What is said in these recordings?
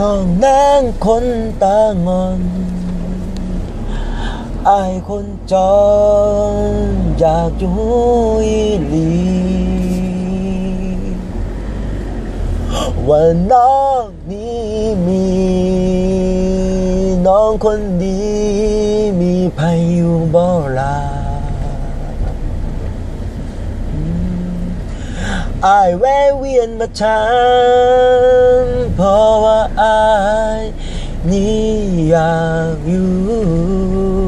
น้องนางคนตางอนอายคนจรอยากจะหูอีลีว่าน้องนี้มี น้องคนดีมีภัยอยู่บ่ลาอืมอายแวะเวียนมาถา เพราะว่าอายนี่อยากอยู่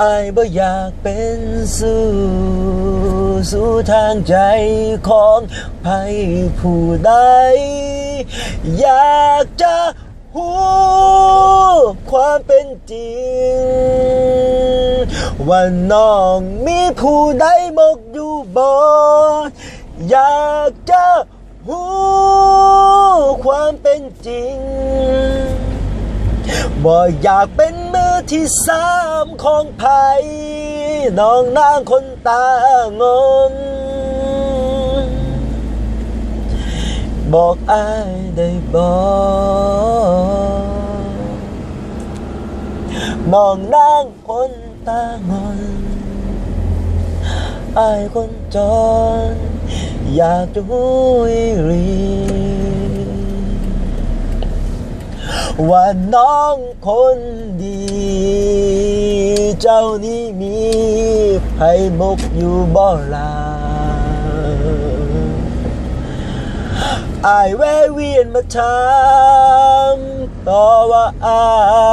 อายบ่อยากเป็นสู่สู่ทางใจของใครผู้ใด อยากจะหูความเป็นจริง ว่าน้องมีผู้ใดมกอยู่บ่อยากจะ หูความเป็นจริง บ่อยากเป็นมือที่สามของไผ่น้องนางคนตางอนบอกอายได้บอกน้องนางคนตางอนอายคนจร อยากจะหุยรีว่าน้องคนดี เจ้านี้มีไผ่มกอยู่บ่ลาอายแวะเวียนมาถามต่อว่าอาย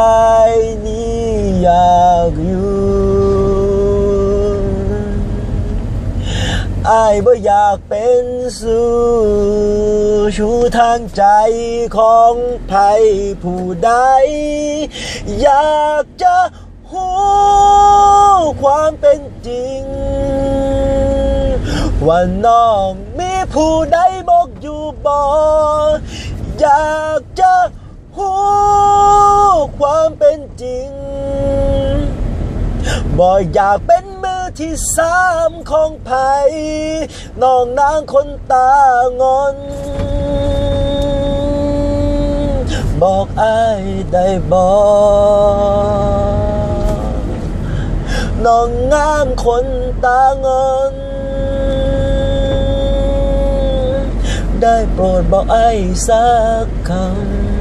อายบ่อยากเป็นสู่ชูทางใจของใครผู้ใด อยากจะหูความเป็นจริง ว่าน้องมีผู้ใดบอกอยู่บ่อยากจะหูความเป็นจริงบ่อยากเป็น ที่สามของไผ่น้องนางคนตางอน บอกอายได้บอกน้องงามคนตางอน ได้โปรดบอกไอ้ายสักคำ